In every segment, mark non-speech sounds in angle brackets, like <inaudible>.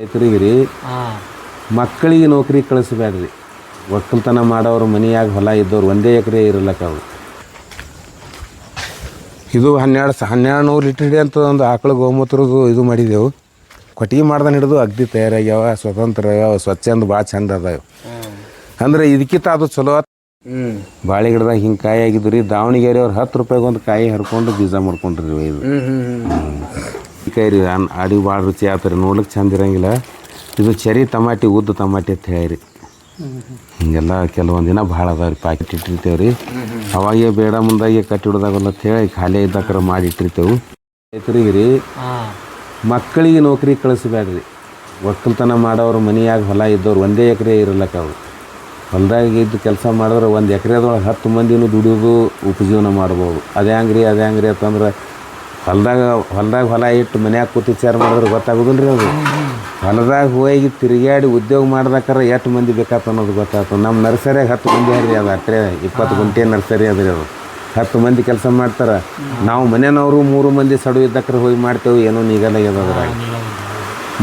ರೈತರಿಗೆ ರೀ ಮಕ್ಕಳಿಗೆ ನೌಕರಿ ಕಳಿಸಬೇಡ್ರಿ. ಒಕ್ಕಲ್ತನ ಮಾಡೋರು ಮನೆಯಾಗ ಹೊಲ ಇದ್ದವ್ರು ಒಂದೇ ಎಕರೆ ಇರಲಕ್ಕ ಅವ್ರು. ಇದು ಹನ್ನೆರಡು ಸ ಹನ್ನೆರಡು ನೂರು ಲೀಟ್ರ್ ಹಿಡಿ ಅಂತ ಒಂದು ಆಕಳು ಗೋಮೂತ್ರದ್ದು ಇದು ಮಾಡಿದೆವು. ಕೊಟ್ಟಿಗೆ ಮಾಡ್ದಾನ ಹಿಡಿದು ಅಗ್ದಿ ತಯಾರಾಗ್ಯಾವ ಸ್ವತಂತ್ರ ಆಗ್ಯಾವ ಸ್ವಚ್ಛ ಅಂದ್ ಭಾಳ ಚಂದ ಅದಾವ. ಅಂದ್ರೆ ಇದಕ್ಕಿಂತ ಅದು ಚಲೋ ಬಾಳೆ ಗಿಡದಾಗ ಹಿಂಗೆ ಕಾಯಿ ಆಗಿದ್ದು ರೀ ದಾವಣಗೆರೆ ಅವ್ರು ಹತ್ತು ರೂಪಾಯಿಗೆ ಒಂದು ಕಾಯಿ ಹರ್ಕೊಂಡು ಬೀಜ ಮಾಡ್ಕೊಂಡ್ರಿ ಇದು ಹ್ಞೂ ಅಡಿ ಹ್ಞೂ ಕಾಯಿ ರೀ ಅನ್ ಅಡಿಗೆ ಭಾಳ ರುಚಿ ಆಗ್ತಾರೆ ನೋಡ್ಲಿಕ್ಕೆ ಚಂದ ಇರಂಗಿಲ್ಲ. ಇದು ಚರಿ ತಮಾಟಿ ಉದ್ದು ತಮಾಟಿ ಅಂತ ಹೇಳಿ ಹಿಂಗೆಲ್ಲ ಕೆಲವೊಂದು ದಿನ ಭಾಳ ಅದಾವ ರೀ ಪ್ಯಾಕೆಟ್ ಇಟ್ಟಿರ್ತೇವೆ ರೀ ಅವಾಗೇ ಬೇಡ ಮುಂದಾಗೆ ಕಟ್ಟಿ ಹಿಡ್ದಾಗಲ್ಲ ಅಂತ ಹೇಳಿ ಖಾಲಿ ಇದ್ದಾಕರ ಮಾಡಿ ಇಟ್ಟಿರ್ತೇವೆ. ರೈತರಿಗೆ ರೀ ಮಕ್ಕಳಿಗೆ ನೌಕರಿ ಕಳಿಸ್ಬೇಡ್ರಿ. ಒಕ್ಕಲ್ತನ ಮಾಡೋರು ಮನೆಯಾಗ ಹೊಲ ಇದ್ದವ್ರು ಒಂದೇ ಎಕರೆ ಇರಲಕ್ಕ ಅವ್ರು. ಹೊಲದಾಗ ಇದ್ದು ಕೆಲಸ ಮಾಡಿದ್ರೆ ಒಂದು ಎಕರೆದೊಳಗೆ ಹತ್ತು ಮಂದಿನೂ ದುಡಿಯೋದು ಉಪಜೀವನ ಮಾಡ್ಬೋದು. ಅದೇ ಹಂಗ್ರಿ ಅದೇ ಹಂಗ್ರಿ ಅಂತಂದ್ರೆ ಹೊಲ್ದಾಗ ಹೊಲ್ದಾಗ ಹೊಲ ಇಟ್ಟು ಮನ್ಯಾಗ ಕೂತು ವಿಚಾರ ಮಾಡಿದ್ರೆ ಗೊತ್ತಾಗೋದಿಲ್ಲ ರೀ ಅದು. ಹೊಲದಾಗ ಹೋಗಿ ತಿರುಗಾಡಿ ಉದ್ಯೋಗ ಮಾಡ್ದಾಕಾರ ಎಷ್ಟು ಮಂದಿ ಬೇಕಾತ ಅನ್ನೋದು ಗೊತ್ತಾಗ್ತದೆ. ನಮ್ಮ ನರ್ಸರಿಯಾಗ ಹತ್ತು ಮಂದಿ ಹರಿ ಅದು. ಅಟ್ರೆ ಇಪ್ಪತ್ತು ಗುಂಟೆ ನರ್ಸರಿ ಅದ್ರಿ ಅದು. ಹತ್ತು ಮಂದಿ ಕೆಲಸ ಮಾಡ್ತಾರೆ. ನಾವು ಮನೆಯವರು ಮೂರು ಮಂದಿ ಸಡು ಇದ್ದಕ್ರೆ ಹೋಗಿ ಮಾಡ್ತೇವೆ ಏನೋ ನಿಗಲ್ಲ ಅದ್ರಾಗ.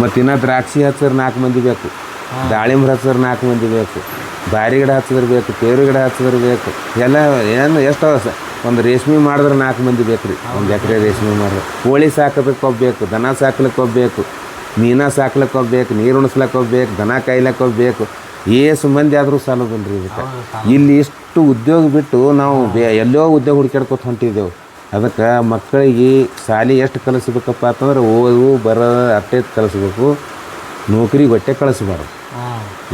ಮತ್ತು ಇನ್ನು ದ್ರಾಕ್ಷಿ ಹಚ್ಚಿದ್ರೆ ನಾಲ್ಕು ಮಂದಿ ಬೇಕು. ದಾಳಿಂಬ್ರ ಹಚ್ಚಿದ್ರೆ ನಾಲ್ಕು ಮಂದಿ ಬೇಕು. ಬಾರಿ ಗಿಡ ಹಚ್ಚಿದ್ರೆ ಬೇಕು ಪೇರು ಗಿಡ ಹಚ್ಚಿದ್ರೆ ಬೇಕು. ಎಲ್ಲ ಏನು ಎಷ್ಟು ಒಂದು ರೇಷ್ಮೆ ಮಾಡಿದ್ರೆ ನಾಲ್ಕು ಮಂದಿ ಬೇಕು ರೀ. ಒಂದು ಎಕರೆ ರೇಷ್ಮೆ ಮಾಡಿದ್ರೆ. ಕೋಳಿ ಸಾಕೋದಕ್ಕೆ ಒಬ್ಬಬೇಕು ದನ ಸಾಕ್ಲಿಕ್ಕೆ ಒಬ್ಬಬೇಕು ಮೀನ ಸಾಕ್ಲಿಕ್ಕೆ ಒಬ್ಬಬೇಕು ನೀರು ಉಣಿಸ್ಲಿಕ್ಕೆ ಒಬ್ಬಬೇಕು ದನ ಕಾಯ್ಲಕ್ಕೆ ಒಬ್ಬಬೇಕು ಏಸು ಮಂದಿ ಆದರೂ ಸಾಲೋದಿಲ್ಲ ರೀ ಇದಕ್ಕೆ. ಇಲ್ಲಿ ಇಷ್ಟು ಉದ್ಯೋಗ ಬಿಟ್ಟು ನಾವು ಬೇ ಎಲ್ಲೋ ಉದ್ಯೋಗ ಹುಡುಕ್ಯಾಡ್ಕೊತ ಹೊಂಟಿದ್ದೆವು. ಅದಕ್ಕೆ ಮಕ್ಕಳಿಗೆ ಶಾಲೆ ಎಷ್ಟು ಕಲಿಸ್ಬೇಕಪ್ಪ ಅಂತಂದ್ರೆ ಓದು ಬರೋ ಅಟ್ಟೆ ಕಲಿಸ್ಬೇಕು ನೌಕರಿ ಹೊಟ್ಟೆ ಕಳಿಸ್ಬಾರ್ದು.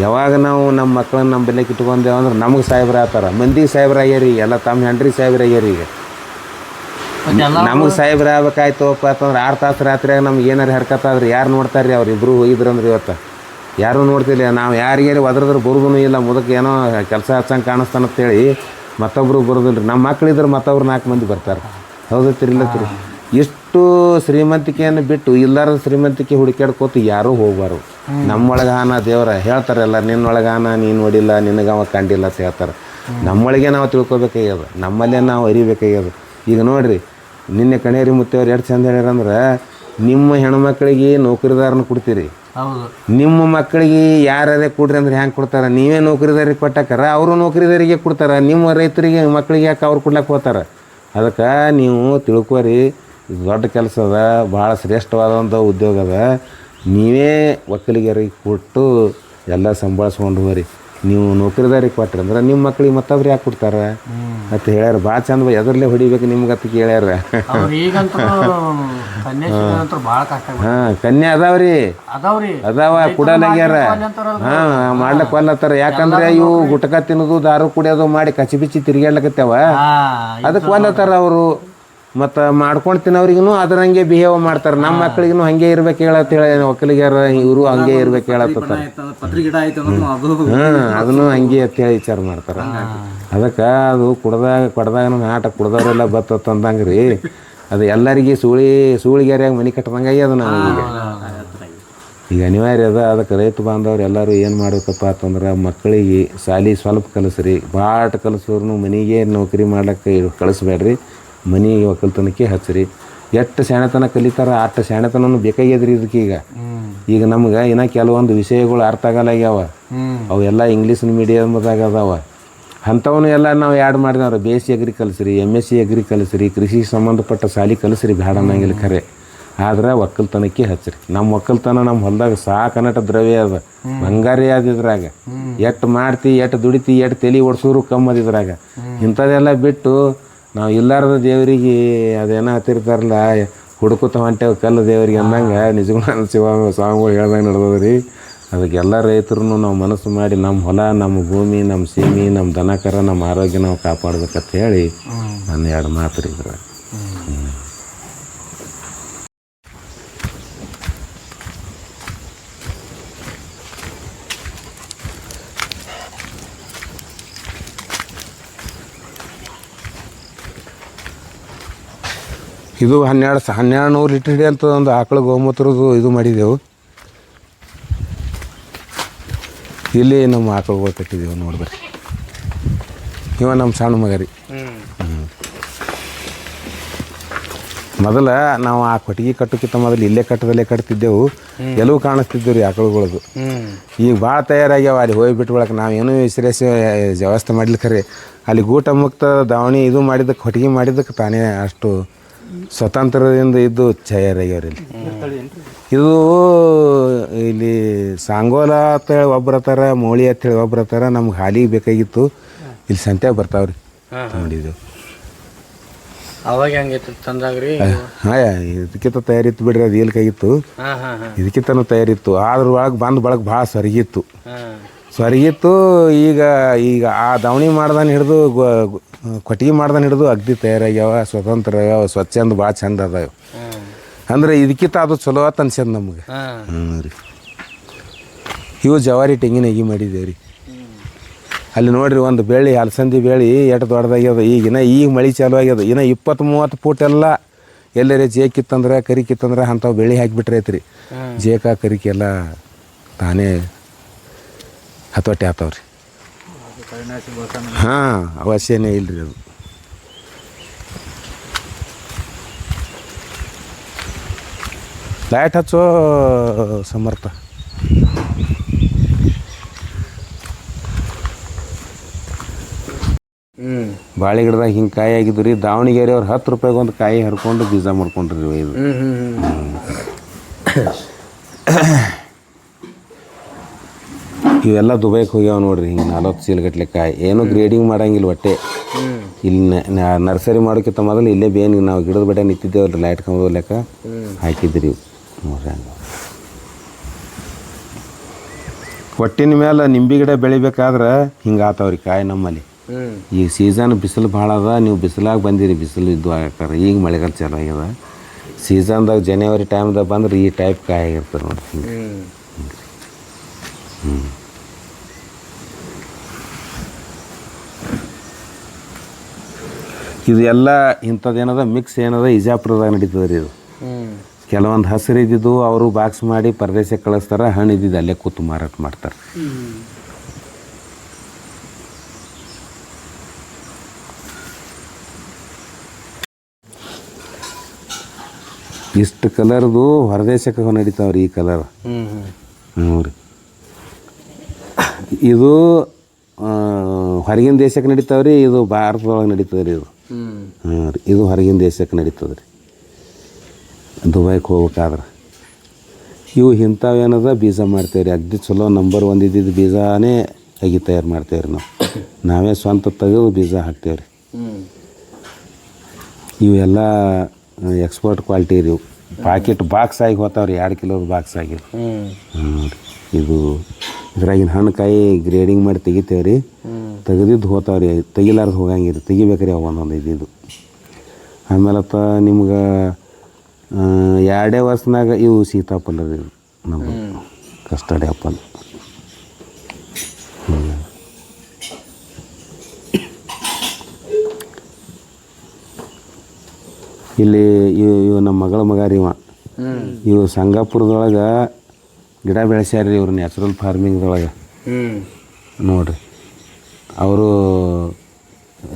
ಯಾವಾಗ ನಾವು ನಮ್ಮ ಮಕ್ಕಳನ್ನ ನಮ್ಮ ಬೆಲೆ ಇಟ್ಕೊಂಡೇವು ಅಂದ್ರೆ ನಮಗೆ ಸಾಹೇಬ್ರ ಆತಾರ. ಮಂದಿಗೆ ಸಾಹೇಬ್ರ ಆಗ್ಯಾರಿ ಎಲ್ಲ ತಮ್ಮ ಹೆಂಡ್ರಿ ಸಾಹೇಬ್ರ ಆಗ್ಯಾರಿ ಈಗ. ನಮಗೆ ಸಾಹೇಬ್ರ ಆಗ್ಬೇಕಾಯ್ತಪ್ಪ ಅಂತಂದ್ರೆ ಆರು ತಾಸು ರಾತ್ರಿಯಾಗ ನಮ್ಗೆ ಏನಾರು ಹರ್ಕತ್ತಾದ್ರೆ ಯಾರು ನೋಡ್ತಾರೆ ಅವ್ರು ಇಬ್ಬರು ಹೋಗಿದ್ರಂದ್ರೆ ಇವತ್ತು. ಯಾರೂ ನೋಡ್ತಿಲ್ಲ ನಾವು ಯಾರಿಗಾರಿ ಒದ್ರದ್ರೆ ಬರೋದೂ ಇಲ್ಲ ಮುದಕ್ಕೆ ಏನೋ ಕೆಲಸ ಹಚ್ಚಂಗೆ ಕಾಣಿಸ್ತಾನಂತೇಳಿ ಮತ್ತೊಬ್ರು ಬರೋದಿಲ್ಲ ರೀ ನಮ್ಮ ಮಕ್ಕಳಿದ್ರೆ ಮತ್ತೊಬ್ರು ನಾಲ್ಕು ಮಂದಿ ಬರ್ತಾರೆ. ಹೌದತ್ತಿರಿ ಇಲ್ಲತ್ತಿರಿ ಇಷ್ಟು ಶ್ರೀಮಂತಿಕೆಯನ್ನು ಬಿಟ್ಟು ಇಲ್ಲಾರ ಶ್ರೀಮಂತಿಕೆ ಹುಡುಕ್ಯಾಡ್ಕೋತ ಯಾರೂ ಹೋಗ್ಬಾರ್ದು. ನಮ್ಮೊಳಗೆ ಹಾನ ದೇವ್ರ ಹೇಳ್ತಾರಲ್ಲ ನಿನ್ನೊಳಗೆ ಹಾನ ನೀನು ನೋಡಿಲ್ಲ ನಿನಗೆ ಅವ ಕಂಡಿಲ್ಲ ಅಂತ ಹೇಳ್ತಾರೆ. ನಮ್ಮೊಳಗೆ ನಾವು ತಿಳ್ಕೊಬೇಕಾಗ್ಯದ ನಮ್ಮಲ್ಲೇ ನಾವು ಅರಿಬೇಕಾಗ್ಯದ. ಈಗ ನೋಡ್ರಿ ನಿನ್ನೆ ಕಣೇರಿ ಮುತ್ತೆಯವ್ರು ಎಷ್ಟು ಚಂದ ಹೇಳ್ಯಾರಂದ್ರೆ ನಿಮ್ಮ ಹೆಣ್ಮಕ್ಳಿಗೆ ನೌಕರಿದಾರನ ಕೊಡ್ತೀರಿ. ನಿಮ್ಮ ಮಕ್ಕಳಿಗೆ ಯಾರೇ ಕೊಡ್ರಿ ಅಂದ್ರೆ ಹೆಂಗೆ ಕೊಡ್ತಾರೆ? ನೀವೇ ನೌಕರಿದಾರಿಗೆ ಕೊಟ್ಟಾಕರ ಅವರು ನೌಕರಿದಾರಿಗೆ ಕೊಡ್ತಾರೆ ನಿಮ್ಮ ರೈತರಿಗೆ ಮಕ್ಕಳಿಗೆ ಯಾಕೆ ಅವ್ರು ಕೊಡ್ಲಕ್ಕೆ ಹೋಗ್ತಾರೆ? ಅದಕ್ಕೆ ನೀವು ತಿಳ್ಕೊರಿ ಇದು ದೊಡ್ಡ ಕೆಲಸ ಅದ ಭಾಳ ಶ್ರೇಷ್ಠವಾದಂಥ ಉದ್ಯೋಗ ಅದ. ನೀವೇ ಒಕ್ಕಲಿಗರಿಗೆ ಕೊಟ್ಟು ಎಲ್ಲ ಸಂಭಾಳಿಸ್ಕೊಂಡು ಹೋಗ್ರಿ. ನೀವು ನೌಕರಿದಾರಿಗೆ ಕೊಟ್ರಿ ಅಂದ್ರೆ ನಿಮ್ಮ ಮಕ್ಳಿಗೆ ಮತ್ತೊಬ್ರು ಯಾಕೆ ಕೊಡ್ತಾರೆ? ಅಂತ ಹೇಳ್ಯಾರ. ಭಾಳ ಚಂದ ಎದರ್ಲೆ ಹೊಡಿಬೇಕು ನಿಮ್ಗೆ ಅಂತ ಕೇಳ್ಯಾರ. <laughs> ಹಾಂ. ಕನ್ಯಾ ಅದಾವ್ರಿ. ಅದಾವ ಕುಡಲಾಗ್ಯಾರ ಹಾಂ ಹಾ. ಮಾಡ್ಲಕ್ ಒಲ್ಲತ್ತಾರ ಯಾಕಂದ್ರೆ ಇವು ಗುಟ್ಕ ತಿನ್ನೋದು ದಾರು ಕುಡಿಯೋದು ಮಾಡಿ ಕಚ್ಚಿ ಬಿಚ್ಚಿ ತಿರ್ಗಾಡ್ಲಕತ್ತಾವ ಅದಕ್ಕೆ ಒಲ್ಲತ್ತಾರ ಅವರು. ಮತ್ತು ಮಾಡ್ಕೊಂಡು ತಿನ್ನೋರಿಗೂ ಅದ್ರಂಗೆ ಬಿಹೇವ್ ಮಾಡ್ತಾರೆ. ನಮ್ಮ ಮಕ್ಳಿಗೂ ಹಂಗೆ ಇರ್ಬೇಕು ಹೇಳತ್ತ ಹೇಳಿ ಒಕ್ಕಲಿಗ್ಯಾರ ಇವರು ಹಂಗೆ ಇರ್ಬೇಕು ಹೇಳತ್ತ ಹ್ಮ್. ಅದನ್ನು ಹಂಗೆ ಅಂತ ಹೇಳಿ ವಿಚಾರ ಮಾಡ್ತಾರೆ. ಅದಕ್ಕೆ ಅದು ಕುಡ್ದಾಗ ಕೊಡ್ದಾಗ ಆಟ ಕುಡ್ದವ್ರೆಲ್ಲ ಬತ್ತತ್ತ ಅಂದಂಗೆ ರೀ ಅದು ಎಲ್ಲರಿಗೆ ಸೂಳಿ ಸೂಳಿಗೆರೆಯಾಗ ಮನೆ ಕಟ್ಟದಂಗೆ ಅದು ನಾವು ಈಗ. ಈಗ ಅನಿವಾರ್ಯ ಅದ. ಅದಕ್ಕೆ ರೈತ ಬಾಂಧವ್ರು ಎಲ್ಲರೂ ಏನು ಮಾಡ್ಬೇಕಪ್ಪ ಅಂತಂದ್ರೆ ಮಕ್ಕಳಿಗೆ ಶಾಲೆ ಸ್ವಲ್ಪ ಕಲಿಸ್ರಿ. ಭಾಳ ಕಲಿಸೋರ್ನು ಮನೆಗೆ ನೌಕರಿ ಮಾಡ್ಲಿಕ್ಕೆ ಕಳಿಸ್ಬೇಡ್ರಿ. ಮನೆಗೆ ಒಕ್ಕಲ್ತನಕ್ಕೆ ಹಚ್ಚಿರಿ. ಎಷ್ಟು ಶಾಣೆತನ ಕಲಿತಾರ ಅಷ್ಟು ಶಾಣೆತನೂ ಬೇಕಾಗ್ಯದ್ರಿ ಇದಕ್ಕೆ ಈಗ. ಈಗ ನಮ್ಗೆ ಇನ್ನ ಕೆಲವೊಂದು ವಿಷಯಗಳು ಅರ್ಥ ಹ್ಮ್. ಅವೆಲ್ಲ ಇಂಗ್ಲೀಷ್ ಮೀಡಿಯಮ್ದಾಗ ಅದಾವ. ಅಂಥವನು ಎಲ್ಲ ನಾವು ಆ್ಯಡ್ ಮಾಡಿದವ್ರು. ಬಿ ಎಸ್ ಸಿ ಅಗ್ರಿ ಕಲಿಸ್ರಿ ಎಂ ಎಸ್ ಸಿ ಅಗ್ರಿ ಕಲಿಸ್ರಿ ಕೃಷಿ ಸಂಬಂಧಪಟ್ಟ ಸಾಲಿ ಕಲಿಸ್ರಿ ಬೇಡ ಅನ್ನಂಗಿಲ್ಲ ಖರೆ. ಆದ್ರೆ ಒಕ್ಕಲ್ತನಕ್ಕೆ ಹಚ್ಚಿರಿ. ನಮ್ಮ ಒಕ್ಕಲ್ತನ ನಮ್ಮ ಹೊಲ್ದಾಗ ಸಾಕನಟ ದ್ರವ್ಯ ಅದ. ಬಂಗಾರಿ ಅದಿದ್ರಾಗ ಎಟ್ಟು ಮಾಡ್ತಿ ಎಟ್ಟು ದುಡಿತಿ ಎಟ್ಟು ತಲೆ ಓಡಿಸೋರು ಕಮ್ಮದಿದ್ರಾಗ ಇಂಥದೆಲ್ಲ ಇಂಥದ್ದೆಲ್ಲ ಬಿಟ್ಟು ನಾವು ಇಲ್ಲಾರದ ದೇವರಿಗೆ ಅದೇನೋ ಹತ್ತಿರ್ತಾರಲ್ಲ ಹುಡುಕುತ್ತ ಹೊಂಟೇವು ಕಲ್ಲು ದೇವರಿಗೆ ಅಂದಂಗೆ ನಿಜಗುಣ ಶಿವ ಸ್ವಾಮಿಗಳು ಹೇಳ್ದಂಗೆ ನಡೆದದ್ರಿ ಅದಕ್ಕೆಲ್ಲ ರೈತರು ನಾವು ಮನಸ್ಸು ಮಾಡಿ ನಮ್ಮ ಹೊಲ ನಮ್ಮ ಭೂಮಿ ನಮ್ಮ ಸೀಮಿ ನಮ್ಮ ದನಕರ ನಮ್ಮ ಆರೋಗ್ಯ ನಾವು ಕಾಪಾಡ್ಬೇಕಂತ ಹೇಳಿ ನನ್ನ ಎರಡು ಮಾತು ರೀ ಇದ್ರಾಗ ಇದು ಹನ್ನೆರಡು ಸ ಹನ್ನೆರಡು ನೂರು ಲೀಟ್ರ್ ಹಿಡಿ ಅಂತ ಒಂದು ಆಕಳು ಗೋಮೂತ್ರದ್ದು ಇದು ಮಾಡಿದೆವು. ಇಲ್ಲಿ ನಮ್ಮ ಆಕಳುಗಳು ಕಟ್ಟಿದೆವು ನೋಡ್ಬರ್ರಿ ಇವ ನಮ್ಮ ಸಣ್ಣ ಮಗ ರೀ ಮೊದಲ ನಾವು ಆ ಕೊಟ್ಟಿಗೆ ಕಟ್ಟೋಕ್ಕಿಂತ ಮೊದಲು ಇಲ್ಲೇ ಕಟ್ಟದಲ್ಲೇ ಕಟ್ತಿದ್ದೆವು. ಎಲ್ಲವೂ ಕಾಣಿಸ್ತಿದ್ದೆವು ರೀ ಆಕಳುಗಳದು. ಈಗ ಭಾಳ ತಯಾರಾಗ್ಯಾವ ಅಲ್ಲಿ ಹೋಗಿ ನಾವು ನಾವೇನು ಸೀರಿಯಸ್ ವ್ಯವಸ್ಥೆ ಮಾಡ್ಲಿಕ್ಕೆ ರೀ. ಅಲ್ಲಿ ಗೂಟ ಮುಕ್ತ ದಾವಣಿ ಇದು ಮಾಡಿದ್ದಕ್ಕೆ ಹೊಟ್ಟಿಗೆ ಮಾಡಿದ್ದಕ್ಕೆ ತಾನೇ ಅಷ್ಟು ಸ್ವತಂತ್ರದಿಂದ ಇದ್ದು ಇಲ್ಲಿ ಇದು ಇಲ್ಲಿ ಸಾಂಗೋಲ ಅಂತೇಳಿ ಒಬ್ರು ಹತ್ತಾರ ಮೋಳಿ ಅಂತೇಳಿ ಒಬ್ರು ಹತ್ತಾರ ನಮ್ಗೆ ಹಾಲಿಗೆ ಬೇಕಾಗಿತ್ತು. ಇಲ್ಲಿ ಸಂತೆ ಬರ್ತಾವ್ರಿ. ನೋಡಿದ್ದೆವು ಅವಾಗ ತಂದಾಗ್ರಿ? ಇದಕ್ಕಿಂತ ತಯಾರಿತ್ತು ಬಿಡ್ರಿ ಅದು ಏಲ್ಕಾಗಿತ್ತು ಇದಕ್ಕಿಂತನೂ ತಯಾರಿತ್ತು. ಅದ್ರ ಒಳಗೆ ಬಂದು ಬಳಗೆ ಭಾಳ ಸರಿಗಿತ್ತು ಸರಿಗಿತ್ತು ಈಗ ಈಗ ಆ ದವಣಿ ಮಾಡ್ದಾನ ಹಿಡಿದು ಕೊಟ್ಟಿಗೆ ಮಾಡ್ದಾನ ಹಿಡಿದು ಅಗ್ದಿ ತಯಾರಾಗ್ಯಾವ ಸ್ವತಂತ್ರ ಆಗ್ಯಾವ ಸ್ವಚ್ಛಂದ ಭಾಳ ಚಂದ ಅದಾವ. ಅಂದ್ರೆ ಇದಕ್ಕಿಂತ ಅದು ಚಲೋ ಆತ್ ಅನ್ಸ್ಯದ ನಮ್ಗೆ. ಹ್ಞೂ ರೀ. ಇವು ಜವಾರಿ ತೆಂಗಿನ ಅಗಿ ಮಾಡಿದ್ದೇವೆ ರೀ. ಅಲ್ಲಿ ನೋಡ್ರಿ ಒಂದು ಬೇಳಿ ಅಲಸಂದಿ ಬೇಳಿ ಎಷ್ಟು ದೊಡ್ಡದಾಗ್ಯದ ಈಗಿನ ಈಗ ಮಳೆ ಚಾಲು ಆಗ್ಯದ. ಇನ್ನು ಇಪ್ಪತ್ತು ಮೂವತ್ತು ಫೂಟ್ ಎಲ್ಲ ಎಲ್ಲರೇ ಜೇಕಿತ್ತಂದ್ರೆ ಕರಿ ಕಿತ್ತಂದ್ರೆ ಅಂಥವು ಬೆಳೆ ಹಾಕಿಬಿಟ್ರೈತ್ರಿ. ಜೇಕ ಕರಿಕೆ ಎಲ್ಲ ತಾನೇ ಹತೋಟಿ ಆತಾವ್ರಿ. ಹಾಂ ಅವಶ್ಯನೇ ರೀ ಅದು. ಲೈಟ್ ಹಚ್ಚೋ ಸಮರ್ಥ. ಬಾಳೆ ಗಿಡದಾಗ ಹಿಂಗೆ ಕಾಯಿ ಆಗಿದ್ದು ರೀ ದಾವಣಗೆರೆ ಅವ್ರು ಹತ್ತು ರೂಪಾಯಿಗೆ ಒಂದು ಕಾಯಿ ಹರ್ಕೊಂಡು ಬೀಜ ಮಾಡ್ಕೊಂಡ್ರಿ ಇದು ಹ್ಮ್ ಹ್ಮ್. ಹ್ಮ್. <coughs> ಇವೆಲ್ಲ ದುಬೈಗೆ ಹೋಗ್ಯಾವ ನೋಡ್ರಿ ಹಿಂಗೆ ನಲ್ವತ್ತು ಚೀಲಗಟ್ಲೆ ಕಾಯಿ ಏನು ಗ್ರೇಡಿಂಗ್ ಮಾಡಂಗಿಲ್ಲ ಒಟ್ಟೆ. ಇಲ್ಲಿ ನರ್ಸರಿ ಮಾಡೋಕ್ಕಿಂತ ಮೊದಲು ಇಲ್ಲೇ ಬೇನ್ ನಾವು ಗಿಡದ ಬಡ ನಿಂತಿದ್ದೇವಲ್ಲ ಲೈಟ್ ಕಂಬದ ಲೆಕ್ಕ ಹಾಕಿದ್ರಿ ನೋಡ್ರಿ ಹಂಗೆ. ಒಟ್ಟಿನ ಮೇಲೆ ನಿಂಬೆ ಗಿಡ ಬೆಳಿಬೇಕಾದ್ರೆ ಹಿಂಗೆ ಆತಾವ್ರಿ ಕಾಯಿ ನಮ್ಮಲ್ಲಿ. ಈಗ ಸೀಸನ್ ಬಿಸಿಲು ಭಾಳ ಅದ ನೀವು ಬಿಸಿಲಾಗಿ ಬಂದಿರಿ ಬಿಸಿಲು ಇದ್ದು ಆಗ್ತಾರೆ ಈಗ ಮಳೆಗಾಲ ಚಾಲು ಆಗ್ಯದ. ಸೀಸನ್ದಾಗ ಜನವರಿ ಟೈಮ್ದಾಗ ಬಂದ್ರೆ ಈ ಟೈಪ್ ಕಾಯಿ ಆಗಿರ್ತದೆ ನೋಡಿ ಹಿಂಗೆ. ಇದು ಎಲ್ಲ ಇಂಥದ್ದೇನದ ಮಿಕ್ಸ್ ಏನದ, ಇಜಾಪುರದಾಗ ನಡೀತದೆ ರೀ ಇದು. ಕೆಲವೊಂದು ಹಸಿರು ಇದ್ದಿದ್ದು ಅವರು ಬಾಕ್ಸ್ ಮಾಡಿ ಪರದೇಶಕ್ಕೆ ಕಳಿಸ್ತಾರೆ ಹಣ್ಣು ಇದ್ದಿದ್ದು ಅಲ್ಲೇ ಕೂತು ಮಾರಾಟ ಮಾಡ್ತಾರೆ. ಇಷ್ಟು ಕಲರ್ದು ಹೊರದೇಶಕ್ಕೆ ನಡೀತಾವ್ರಿ ಈ ಕಲರ್. ಹ್ಞೂ ರೀ. ಇದು ಹೊರಗಿನ ದೇಶಕ್ಕೆ ನಡೀತಾವ್ರಿ, ಇದು ಭಾರತದೊಳಗೆ ನಡೀತದೆ ರೀ ಇದು. ಹಾಂ ರೀ. ಇದು ಹೊರಗಿನ ದೇಶಕ್ಕೆ ನಡೀತದೆ ರೀ ದುಬೈಗೆ ಹೋಗ್ಬೇಕಾದ್ರೆ. ಇವು ಇಂಥವೇನದ ಬೀಜ ಮಾಡ್ತೇವೆ ರೀ ಅಗ್ದಿ ಚಲೋ ನಂಬರ್ ಒಂದು ಇದ್ದಿದ್ದು ಬೀಜನೇ ಅಗಿ ತಯಾರು ಮಾಡ್ತೇವೆ ರೀ ನಾವು. ನಾವೇ ಸ್ವಂತ ತೆಗೆದು ಬೀಜ ಹಾಕ್ತೇವೆ ರೀ ಇವೆಲ್ಲ ಎಕ್ಸ್ಪೋರ್ಟ್ ಕ್ವಾಲಿಟಿ ರೀ ಇವು. ಪಾಕೆಟ್ ಬಾಕ್ಸ್ ಆಗಿ ಹೋಗ್ತಾವ್ರಿ ಎರಡು ಕಿಲೋದ ಬಾಕ್ಸ್ ಆಗಿ. ಹ್ಞೂ ರೀ. ಇದು ಇದ್ರಾಗಿನ ಹಣ್ಣು ಕಾಯಿ ಗ್ರೇಡಿಂಗ್ ಮಾಡಿ ತೆಗಿತೇವೆ ರೀ ತೆಗೆದಿದ್ದು ಹೋತಾವ್ರಿ ತೆಗಿಲಾರ್ದು ಹೋಗಂಗಿರಿ ತೆಗಿಬೇಕ್ರಿ ಅವ ಒಂದೊಂದು ಇದ್ದಿದ್ದು. ಆಮೇಲೆ ಅತ್ತ ನಿಮ್ಗೆ ಎರಡೇ ವರ್ಷನಾಗ ಇವು ಸೀತಾಫಲ ರೀ ನಮ್ಮ ಕಸ್ಟಡಿ ಹ್ಮ್. ಇಲ್ಲಿ ಇವು ಇವು ನಮ್ಮ ಮಗಳ ಮಗ ರೀ ಇವ. ಇವು ಸಂಗಾಪುರದೊಳಗೆ ಗಿಡ ಬೆಳೆಸ್ಯಾರ ಇವ್ರು ನ್ಯಾಚುರಲ್ ಫಾರ್ಮಿಂಗ್ದೊಳಗೆ ನೋಡ್ರಿ. ಅವರು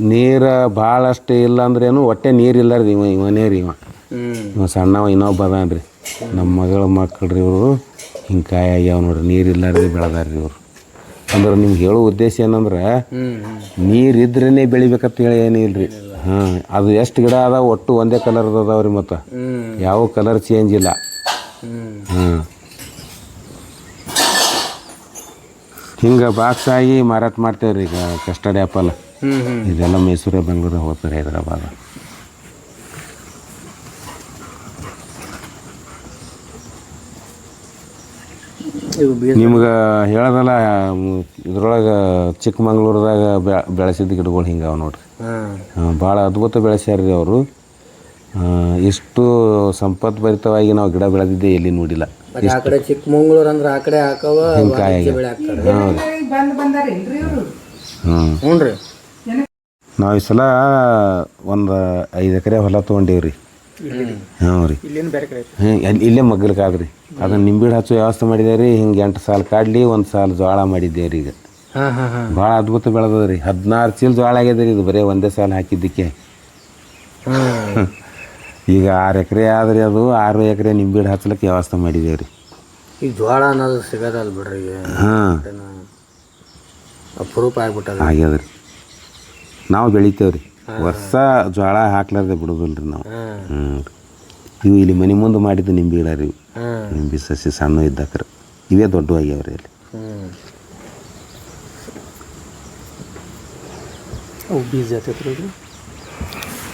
ನೀರು ಭಾಳಷ್ಟು ಇಲ್ಲ ಅಂದ್ರೇನು ಒಟ್ಟೆ ನೀರು ಇಲ್ಲಾರ್ದು ಇವ ಇವನೇ ರೀ ಇವ. ಇವ ಸಣ್ಣವ ಇನ್ನೊಬ್ಬ ಅದಾನ ರೀ ನಮ್ಮ ಮಗಳ ಮಕ್ಕಳು ರೀ ಇವರು. ಹಿಂಗೆ ಕಾಯಿ ಆಗ್ಯಾವ ನೋಡ್ರಿ. ನೀರು ರೀ ಬೆಳೆದಾರ ರೀ ಇವರು. ಅಂದ್ರೆ ನಿಮ್ಗೆ ಹೇಳೋ ಉದ್ದೇಶ ಏನಂದ್ರೆ ನೀರು ಇದ್ರೇ ಬೆಳಿಬೇಕಂತ ಹೇಳಿ ಏನಿಲ್ಲ ರೀ ಹಾಂ ಅದು ಎಷ್ಟು ಗಿಡ ಅದಾವ ಒಟ್ಟು ಒಂದೇ ಕಲರ್ದು ಅದಾವ ರೀ ಮತ್ತು. ಯಾವ ಕಲರ್ ಚೇಂಜ್ ಇಲ್ಲ. ಹ್ಞೂ ಹಾಂ. ಹಿಂಗೆ ಬಾಕ್ಸ್ ಆಗಿ ಮಾರಾಟ ಮಾಡ್ತೇವೆ ರೀ ಈಗ ಕಸ್ಟಡಿ ಆ್ಯಪಲ್ ಹ್ಮ್ ಹ್ಮ್. ಇದೆಲ್ಲ ಮೈಸೂರು ಬೆಂಗಳೂರು ಹೋಗ್ತಾರೆ ಹೈದರಾಬಾದ್. ನಿಮ್ಗೆ ಹೇಳೋದಲ್ಲ ಇದ್ರೊಳಗೆ ಚಿಕ್ಕಮಂಗ್ಳೂರದಾಗ ಬೆಳೆಸಿದ ಗಿಡಗಳು ಹಿಂಗೆ ಅವ ನೋಡ್ರಿ. ಭಾಳ ಅದ್ಭುತ ಬೆಳೆಸ್ಯಾರ ರೀ ಅವರು. ಇಷ್ಟು ಸಂಪತ್ಭರಿತವಾಗಿ ನಾವು ಗಿಡ ಬೆಳೆದಿದ್ದೆ ಎಲ್ಲಿ ನೋಡಿಲ್ಲ. ಮತ್ತೆ ಆ ಕಡೆ ಚಿಕ್ಕಮಂಗ್ಳೂರ್ ಅಂದ್ರೆ ಆ ಕಡೆ ಹಾಕವ ವಾಣಿಜ್ಯ ಬೆಳೆ ಹಾಕ್ತಾರೆ. ಹ್ಞೂ ಹ್ಞೂ ರೀ. ನಾವು ಈ ಸಲ ಒಂದು ಐದು ಎಕರೆ ಹೊಲ ತೊಗೊಂಡೇವ್ರಿ. ರೀ ಹ್ಞೂ ರೀ. ಇಲ್ಲೇ ಬೇರೆ ಕಾದ್ರಿ ಹ್ಞೂ ಎಲ್ಲಿ ಇಲ್ಲೇ ಮಗ್ಗಲ್ಕಾದ್ರಿ ಅದನ್ನು ನಿಂಬಿಡು ಹಚ್ಚೋ ವ್ಯವಸ್ಥೆ ಮಾಡಿದೇವ್ರಿ ರೀ ಹಿಂಗೆ ಎಂಟು ಸಾಲ ಕಾಡ್ಲಿ ಒಂದು ಸಾಲ ಜೋಳ ಮಾಡಿದ್ದೇವೆ ರೀ ಈಗ. ಹಾ ಹಾ ಹಾ. ಭಾಳ ಅದ್ಭುತ ಬೆಳೆದದ ರೀ ಹದಿನಾರು ಚೀಲ ಜೋಳ ಆಗ್ಯದ ರೀ ಇದು ಬರೀ ಒಂದೇ ಸಾಲ ಹಾಕಿದ್ದಕ್ಕೆ. ಈಗ ಆರು ಎಕರೆ ಆದರೆ ಅದು ಆರು ಎಕರೆ ನಿಂಬೆ ಗಿಡ ಹಚ್ಲಕ್ಕೆ ವ್ಯವಸ್ಥೆ ಮಾಡಿದ್ದೇವೆ ರೀ ಈಗ ಜೋಳ ಅನ್ನೋದು ಸಿಗೋದಲ್ಲ ಬಿಡ್ರಿ ಈಗ ಹಾಂ. ಅಪರೂಪ ಆಗ್ಬಿಟ್ಟದ. ಆಗ್ಯದ ರೀ ನಾವು ಬೆಳಿತೇವೆ ರೀ ವರ್ಷ ಜೋಳ ಹಾಕ್ಲಾರ್ದೆ ಬಿಡೋದಿಲ್ಲ ರೀ ನಾವು ಹ್ಞೂ ಇವು ಇಲ್ಲಿ ಮನೆ ಮುಂದೆ ಮಾಡಿದ್ದು ನಿಂಬೆ ಗಿಡ ರೀ ನಿಂಬೆ ಸಸಿ ಸಣ್ಣ ಇದ್ದಕ್ರ. ಇವೇ ದೊಡ್ಡ ಆಗ್ಯಾವ ರೀ ಅಲ್ಲಿ ಬೀಜ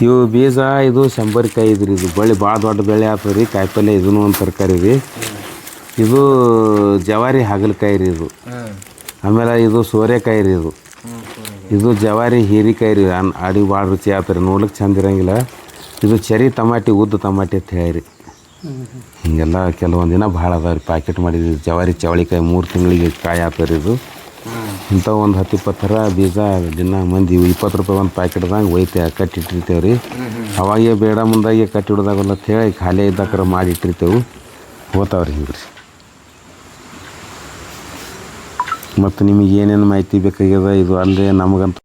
ಇವು ಬೀಜ, ಇದು ಶಂಬರಿಕಾಯಿ ಇದ್ರಿ, ಇದು ಬಳ್ಳಿ ಭಾಳ ದೊಡ್ಡ ಬೆಳೆ ಆಗ್ತದೆ ರೀ ಕಾಯಿಪಲ್ಲೆ ಇದೂ ಒಂದು ತರಕಾರಿ ರೀ. ಇದು ಜವಾರಿ ಹಾಗಲಕಾಯಿ ರೀ ಇದು. ಆಮೇಲೆ ಇದು ಸೋರೆಕಾಯಿ ರೀ ಇದು. ಇದು ಜವಾರಿ ಹೀರಿಕಾಯಿ ರೀ, ಅನ್ ಅಡಿಗೆ ಭಾಳ ರುಚಿ ಆಗ್ತದೆ ನೋಡ್ಲಿಕ್ಕೆ ಚಂದ ಇರಂಗಿಲ್ಲ. ಇದು ಚರಿ ತಮಾಟಿ ಉದ್ದ ಟಮಾಟಿ ಅಂತ ಹೇಳಿ ಹೀಗೆಲ್ಲ ಕೆಲವೊಂದು ದಿನ ಭಾಳ ಅದಾವ ರೀ ಪ್ಯಾಕೆಟ್ ಮಾಡಿದ್ವಿ. ಜವಾರಿ, ಚವಳಿಕಾಯಿ ಮೂರು ತಿಂಗಳಿಗೆ ಕಾಯಿ ಆಗ್ತದೆ ಇದು. ಇಂಥ ಒಂದು ಹತ್ತು ಇಪ್ಪತ್ತು ಥರ ಬೀಜ ದಿನ ಮಂದಿ ಇಪ್ಪತ್ತು ರೂಪಾಯಿ ಒಂದು ಪ್ಯಾಕೆಟ್ದಾಗ ಒಯ್ತೆ ಕಟ್ಟಿಟ್ಟಿರ್ತೇವೆ ರೀ ಅವಾಗೇ ಬೇಡ ಮುಂದಾಗೆ ಅಂತ ಹೇಳಿ ಖಾಲಿ ಇದ್ದಾಕರ ಮಾಡಿ ಇಟ್ಟಿರ್ತೇವೆ ಹೋತಾವ್ರಿ ಹಿಂಗೆ ರೀ ಮತ್ತು ನಿಮಗೆ ಏನೇನು ಮಾಹಿತಿ ಬೇಕಾಗ್ಯದ, ಇದು ಅಲ್ಲದೆ ನಮಗಂತ